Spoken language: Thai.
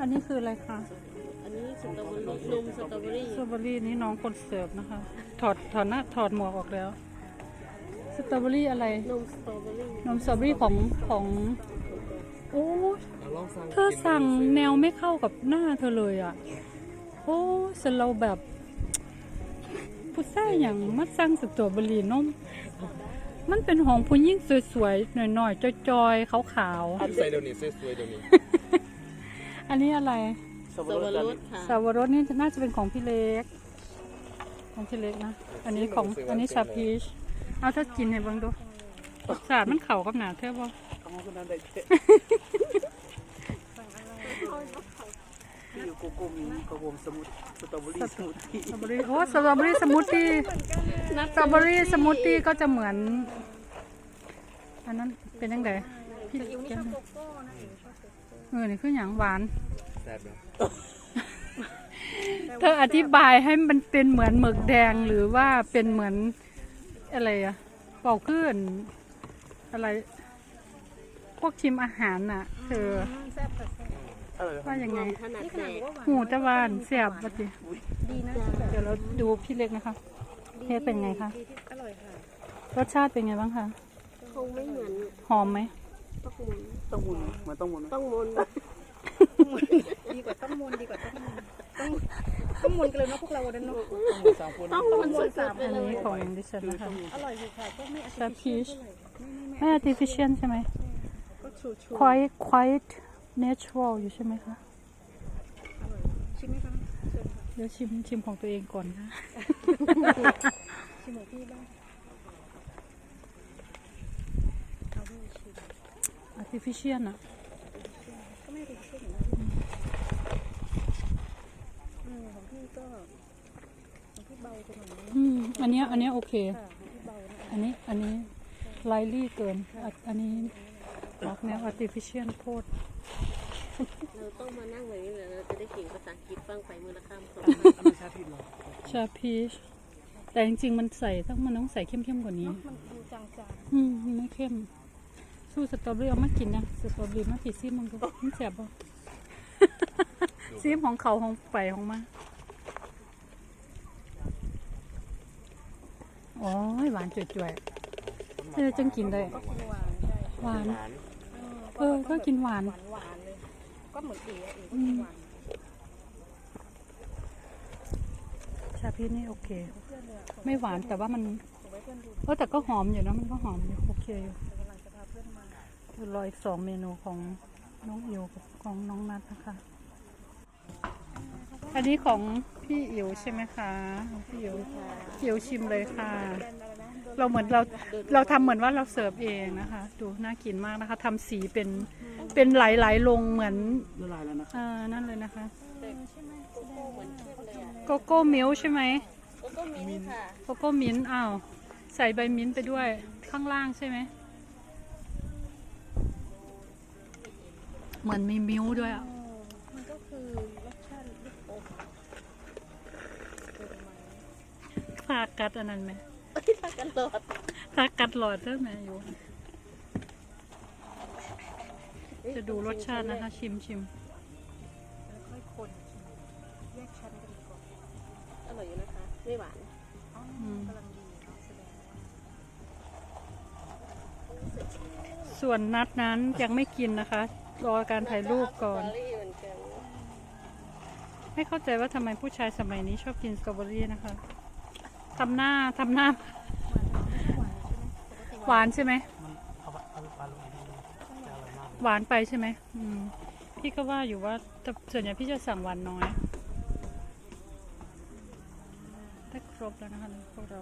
อันนี้คืออะไรคะอันนี้สตรอเบอรี่นมสตรอเบอรี่สตรอเบอรี่นี่น้องคนเสิร์ฟนะคะ ถอดถอดหน้าถอดหมวกออกแล้ว สตรอเบอรี่อะไร นมสตรอเบอรี่นมสตรอเบอรี่ของของโอ้เราลองสั่งเธอสั่งแนวไม่เข้ากับหน้าเธอเลยอะ โอ้สเราแบบผู้ชายอย่างมัดสั่งสตรอเบอรี่นมมันเป็นของผู้หญิงสวยๆ หน่อยๆจอยๆขาวอันใส่เดี๋ยวนี้สวยๆเดี๋ยวนี้ๆ อันนี้อะไรสวรสค่ะสาวรสนี่น่าจะเป็นของพี่เล็ก ของพี่เล็กนะ อันนี้ของอันนี้ชาพีช เอาถ้ากินให้เบังดูรสชาติมันเข่ากับหนาเท่บ่ kamu ko nanday te. Iyo ko kung ko kung samut sa tabuli smoothie. สตรอเบอรี่โอ้สตรอเบอรี่สมูทตี้สตรอเบอรี่สมูทตี้ก็จะเหมือน อันนั้นเป็นยังไงพี่แกม เออนี่คืออย่างหวาน แซ่บเนาะเธออธิบายให้มันเป็นเหมือนหมึกแดงหรือว่าเป็นเหมือนอะไรอะเป่าขึ้น อะไร พวกชิมอาหารน่ะเธอ Ano ว่ายังไงถนัดแดกหูตะวันเสียบปะจิเดี๋ยวเราดูพี่เล็กนะคะ เทสเป็นไงคะอร่อยค่ะ รสชาติเป็นไงบ้างคะ คงไม่เหมือนหอมไหม ต้องมุน tong mun, ma tong mun. ต้องมุนดีกว่าต้องมนดีกว่าต้องมนต้องต้องมนกันเลยเนาะพวกเราวันนั้นเนาะ Tong mun sa po ต้อง na. มุนสุดๆไปอันเลนี้ยของดิฉันนะคะอร่อยอยู่ค่ะก็ไม่อาชาพีชไม่ artificial ใช่ไหมก็ชูชู quite quite natural อยู่ใช่ไหมคะชิมไหมคะเชิญค่ะเดี๋ยวชิมชิมของตัวเองก่อนค่ะชิมของพี่บ้างเอาด้วยชิม artificial อะก็ไม่ได้ชิมนะอืมของพี่ก็ของพี่เบาไปหน่อยนะอืมอันเนี้ยอันเนี้ยโอเค ค่ะของพี่เบานะอันนี้อันนี้ไลลี่เกินอะอันนี้ออกแนว artificial โคตรเราต้องมานั่งแบบนี้เลยเราจะได้เก่งภาษาอังกฤษฟังไปมือละคำสอง Ano sa pilo? ชาพีชแต่จริงๆมันใส่ต้องมันต้องใส่เข้มๆกว่านี้ มันดูจางอืมมันไม่เข้ม สู้สตรอเบอรี่เอามากินนะสตรอเบอรี่มาผีซีมันก็มันแสบบ่ซีมของเขาของไฟของมาโอ้ยหวานจ่วยๆเธอจังกินได้ๆก็กินหวานได้หวานหวานเออก็กินหวานหวานหวานๆเลยก็เหมือนเอ๋อะเอ๋ก็อืกินมหวานชาพีชนี่โอเคเพื่อนเลยอะส่งไม่หวานแต่ว่ามันส่งไว้เพื่อนดูเออแต่ก็หอมอยู่นะมันก็หอมอยู่โอเคอยู่ รออีกสองเมนูของน้องอิวกับของน้องนัทนะคะ อันนี้ของพี่อิ๋วใช่ไหมคะของพี่อิ๋วพี่อิ๋วชิมเลยค่ะ เราเหมือนเราเราทำเหมือนว่าเราเสิร์ฟเองนะคะ ดูน่ากินมากนะคะทำสีเป็นเป็นไหลๆลงเหมือน Lalala na. เอ่อนั่นเลยนะคะเหมือนเข้มเลยอะโกโก้มิลค์ใช่ไหมแล้วก็มิ้นท์ค่ะโกโก้มิ้นท์อ้าวใส่ใบมิ้นท์ไปด้วยข้างล่างใช่ไหม เหมือนมีมิ้วด้วยอะ มันก็คือรสชาติลูกอมเป็นไหมฝากกัดอันนั้นไหมถ้ากันตลอดฝากกัดหลอดเท่าไหมอยู่ จะดูรสชาตินะคะ ชิมชิมแล้วค่อยคนแยกชั้นกันก่อนอร่อยอยู่นะคะ ไม่หวานอ๋ออืมกำลังดีเนาะแสดงว่าส่วนนัดนั้นยังไม่กินนะคะ รอการถ่ายรูปก่อนสตรเบรี่เหมือนกันไม่เข้าใจว่าทำไมผู้ชายสมัยนี้ชอบกินสตรอเบอรี่นะคะทำหน้าทำหน้า หวานใช่ไหมหวานไปใช่ไหมอืมพี่ก็ว่าอยู่ว่าแต่ส่วนใหญ่พี่จะสั่งหวานน้อยได้ครบแล้วนะคะพวกเรา